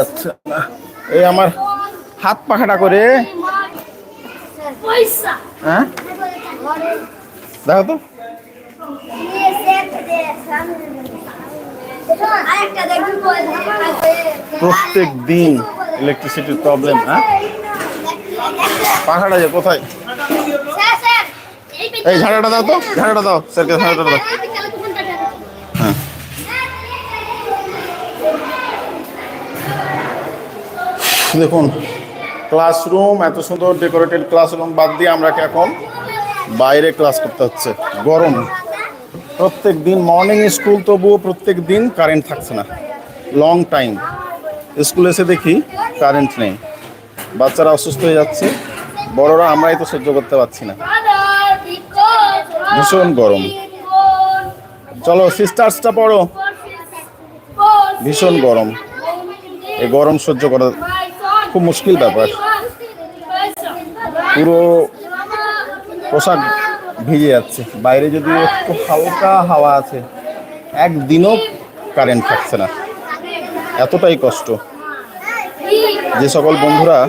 আচ্ছা এই আমার হাত পাখাটা করে। হ্যাঁ? দেখো তো। প্রত্যেক দিন ইলেকট্রিসিটির প্রবলেম হ্যাঁ? পাখাটা যে কোথায়? এই ঝাড়াটা দাও তো ঝাড়াটা দাও স্যারকে ঝাড়াটা দাও হ্যাঁ দেখুন ক্লাসরুম এত সুন্দর ডেকোরেটেড ক্লাসরুম বাদ দিয়ে আমরা এখন বাইরে ক্লাস করতে হচ্ছে? গরম। প্রত্যেক দিন মর্নিং স্কুল তবুও প্রত্যেক দিন কারেন্ট থাকছে না। লং টাইম স্কুলে এসে দেখি কারেন্ট নেই। বাচ্চারা অসুস্থ হয়ে যাচ্ছে। বড়রা আমরাই তো সহ্য করতে পারছি না। ভীষণ গরম। চলো সিস্টার্সটা পড়ো। ভীষণ গরম। এই গরম সহ্য করা খুব মুশকিল ব্যাপার। পুরো পোশাক ভিজে যাচ্ছে। বাইরে যদি একটু হালকা হাওয়া আছে একদিনও কারেন্ট থাকছে না। এতটাই কষ্ট। যে সকল বন্ধুরা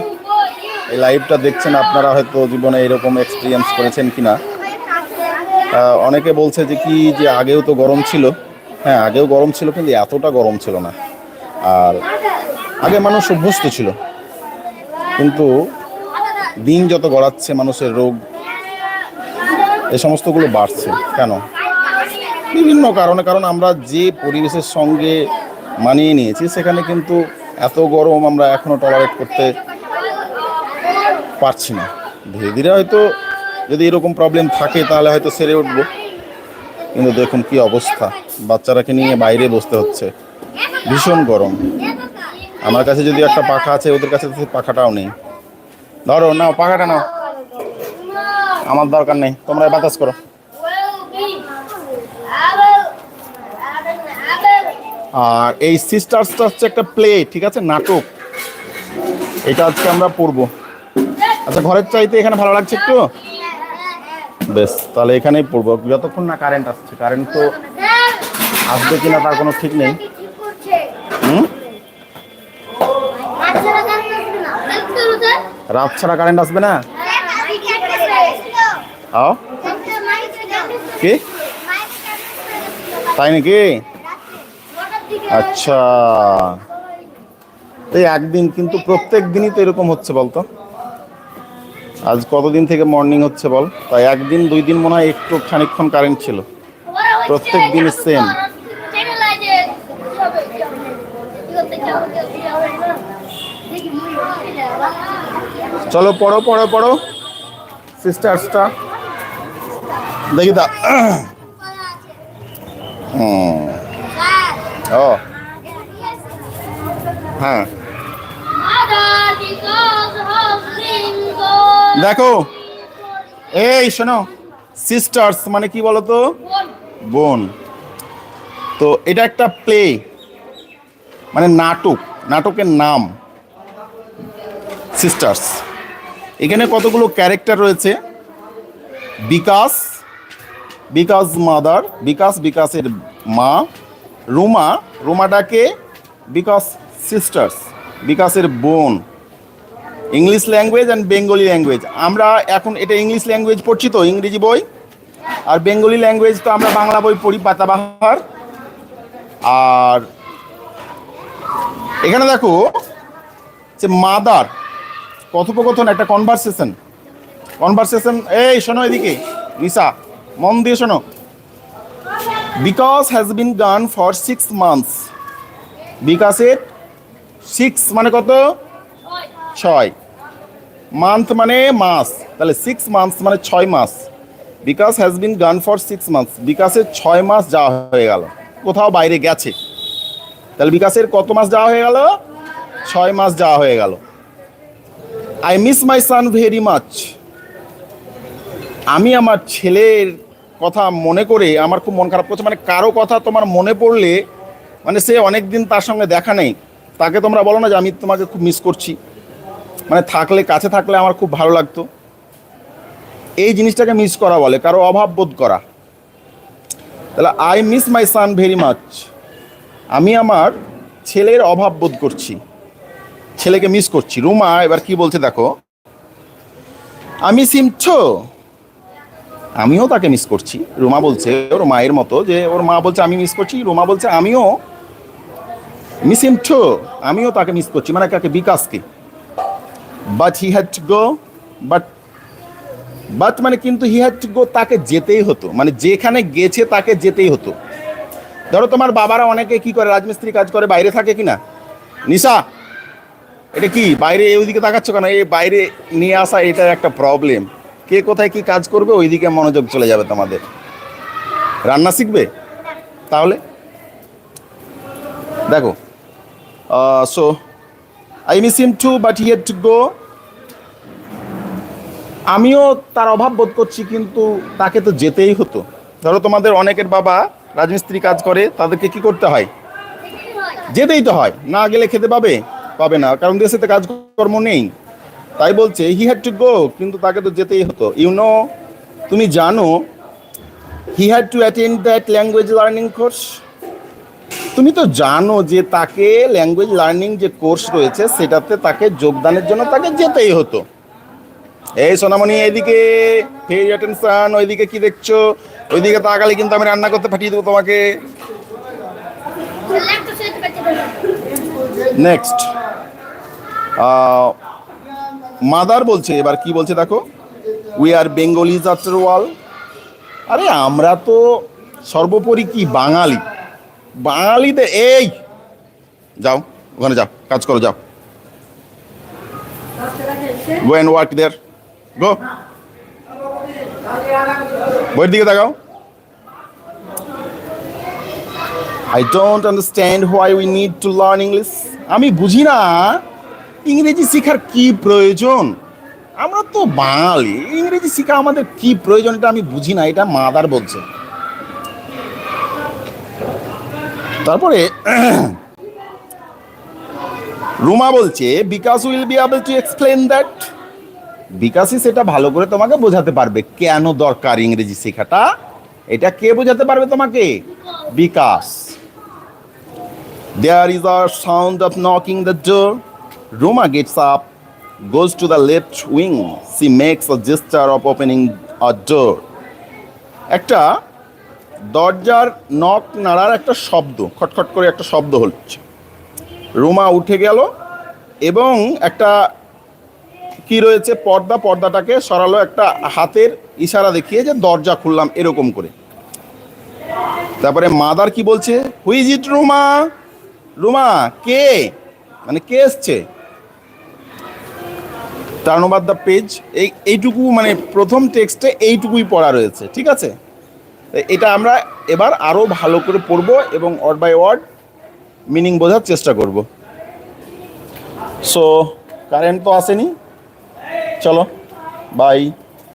এই লাইভটা দেখছেন আপনারা হয়তো জীবনে এরকম এক্সপিরিয়েন্স করেছেন কিনা। আহ, অনেকে বলছে যে কি যে আগেও তো গরম ছিল। হ্যাঁ আগেও গরম ছিল কিন্তু এতটা গরম ছিল না। আর আগে মানুষ অভ্যস্ত ছিল। কিন্তু দিন যত গড়াচ্ছে, মানুষের রোগ, এ সমস্তগুলো বাড়ছে। কেন? বিভিন্ন কারণে, কারণ আমরা যে পরিবেশের সঙ্গে মানিয়ে নিয়েছি, সেখানে কিন্তু এত গরম আমরা এখনও টলারেট করতে পারছি না। ধীরে ধীরে হয়তো যদি এরকম প্রবলেম থাকে, তাহলে হয়তো সেরে উঠবো। কিন্তু দেখুন কি অবস্থা। বাচ্চারাকে নিয়ে বাইরে বসতে হচ্ছে। ভীষণ গরম। আমার কাছে যদি একটা পাখা আছে, ওদের কাছে পাখাটাও নেই। ধরো, নাও, পাখাটা নাও। আমার দরকার নেই, তোমরা বাতাস করো। আর এই সিস্টার্সটা হচ্ছে একটা প্লে ঠিক আছে? নাটক। এটা আজকে আমরা পড়ব। আচ্ছা ঘরের চাইতে এখানে ভালো লাগছে একটু? বেশ, তাহলে এখানেই পড়ব। যতক্ষণ না কারেন্ট আসছে কারেন্ট তো আসবে কিনা তার কোনো ঠিক নেই। হুম? রাত ছাড়া কারেন্ট আসবে না? আও কি? তাই নাকি? আচ্ছা। এই একদিন কিন্তু প্রত্যেক দিনই তো এরকম হচ্ছে বলতো। আজ কতদিন থেকে মর্নিং হচ্ছে বল? তাই একদিন, দুই দিন মনে হয় একটু খানিকক্ষণ কারেন্ট ছিল। প্রত্যেক দিন same। চলো পড়ো পড়ো পড়ো। সিস্টার্সটা দেখি দা। ও। হ্যাঁ। দেখো। এই, শোনো। সিস্টার্স মানে কি বলতো? বোন। তো এটা একটা প্লে মানে নাটক। নাটকের নাম। সিস্টার্স এখানে কতগুলো ক্যারেক্টার রয়েছে? বিকাশ বিকাশ মাদার, বিকাশ বিকাশের মা, রুমা, রুমাটাকে বিকাশ সিস্টার্স বিকাশের বোন। English language and Bengali language. আমরা এখন এটা ইংলিশ ল্যাঙ্গুয়েজ পড়ছি তো, ইংরেজি বই? আর বেঙ্গলি ল্যাঙ্গুয়েজ তো আমরা বাংলা বই পড়ি পাতাবাহার আর এখানে দেখো যে মাদার কথোপকথন, একটা কনভারসেশন কনভারসেশন এই শোনো এদিকে, নিসা, মন দিয়ে শোনো। Because has been gone for six months বিকাশের সিক্স মানে কত? ছয়। মান্থ মানে মাস। তাহলে সিক্স মান্থস মানে ছয় মাস। বিকাশ has been gone for six months বিকাশের ছয় মাস যাওয়া হয়ে গেল। কোথাও বাইরে গেছে। তাহলে বিকাশের কত মাস যাওয়া হয়ে গেল? ছয় মাস যাওয়া হয়ে গেল। I miss my son very much আমি আমার ছেলের কথা মনে করে আমার খুব মন খারাপ করছে। মানে কারও কথা তোমার মনে পড়লে মানে সে অনেক দিন তার সঙ্গে দেখা নেই। তাকে তোমরা বলো না যে আমি তোমাকে খুব মিস করছি। মানে থাকলে, কাছে থাকলে আমার খুব ভালো লাগতো। এই জিনিসটাকে মিস করা বলে, কারও অভাব বোধ করা। তাহলে I miss my son very much আমি আমার ছেলের অভাব বোধ করছি। ছেলেকে মিস করছি। রুমা, এবার কি বলছে দেখো? আমি সিমছো আমিও তাকে মিস করছি। রুমা বলছে, ওর মায়ের মতো যে ওর মা বলছে আমি মিস করছি। রুমা বলছে, আমিও মিস আমিও তাকে মিস করছি। মানে কাকে? বিকাশকে। But he had to go but but মানে কিন্তু হি হ্যাড টু গো তাকে যেতেই হতো। মানে যেখানে গেছে তাকে যেতেই হতো। ধরো তোমার বাবারা অনেকে কি করে? রাজমিস্ত্রি কাজ করে, বাইরে থাকে কিনা? নিশা এটা কি? বাইরে ওইদিকে তাকাচ্ছ কেন? এই বাইরে নিয়ে আসা এটা একটা প্রবলেম কে কোথায় কি কাজ করবে, ওইদিকে মনোযোগ চলে যাবে তোমাদের। রান্না শিখবে? তাহলে? দেখো so I miss him too but he had to go আমিও তার অভাব বোধ করছি, কিন্তু তাকে তো যেতেই হতো। ধরো তোমাদের অনেকের বাবা রাজমিস্ত্রি কাজ করে, তাদেরকে কি করতে হয়? যেতেই তো হয়। না গেলে খেতে পাবে? পাবে না, কারণ দেশেতে কাজকর্ম নেই। তাই বলছে হি হ্যাড টু গো কিন্তু তাকে তো যেতেই হতো। ইউ নো তুমি জানো he had to attend that language learning course তুমি তো জানো যে তাকে ল্যাঙ্গুয়েজ লার্নিং যে কোর্স রয়েছে, সেটাতে তাকে যোগদানের জন্য তাকে যেতেই হতো। এই সোনামণি, এইদিকে হে অ্যাটেনশন ওইদিকে কি দেখছ? ওইদিকে তাকালে কিন্তু আমি রান্না করতে পাঠিয়ে দেবো তোমাকে। নেক্সট মাদার বলছে, এবার কি বলছে দেখো? We are Bengalis after all আরে আমরা তো সর্বোপরি কি বাঙালি? বাঙালিতে এই! যাও, ওখানে যাও, কাজ করো, যাও। গো অ্যান্ড ওয়ার্ক দেয়ার গো বইয়ের দিকে তাকাও। I don't understand why we need to learn English আমি বুঝি না, ইংরেজি শেখার কি প্রয়োজন? আমরা তো বাঙালি, ইংরেজি শেখা আমাদের কি প্রয়োজন এটা আমি বুঝি না, এটা মাদার বলছে। তারপরে, রুমা বলছে, Bikash will be able to explain that বিকাশই সেটা ভালো করে তোমাকে বোঝাতে পারবে, কেন দরকার ইংরেজি শেখাটা? এটা কে বোঝাতে পারবে তোমাকে? Bikash. There is a sound of knocking the door Ruma gets up goes to the left wing. She makes a gesture of opening a door. একটা দরজার নক নাড়ার একটা শব্দ, খটখট করে একটা শব্দ হচ্ছে। রুমা উঠে গেল এবং একটা কি রয়েছে, পর্দা, পর্দাটাকে সরালো একটা হাতের ইশারা দেখিয়ে যে দরজা খুললাম এরকম করে। তারপরে মাদার কি বলছে হুইজ ইট রুমা রুমা, কে? মানে কে এসছে? Turn over the page. এই, এইটুকু মানে প্রথম টেক্সটে এইটুকুই পড়া রয়েছে, ঠিক আছে? এটা আমরা এবার আরও ভালো করে পড়ব এবং ওয়ার্ড বাই ওয়ার্ড মিনিং বোঝার চেষ্টা করব। সো কারেন্ট তো আসেনি। চলো বাই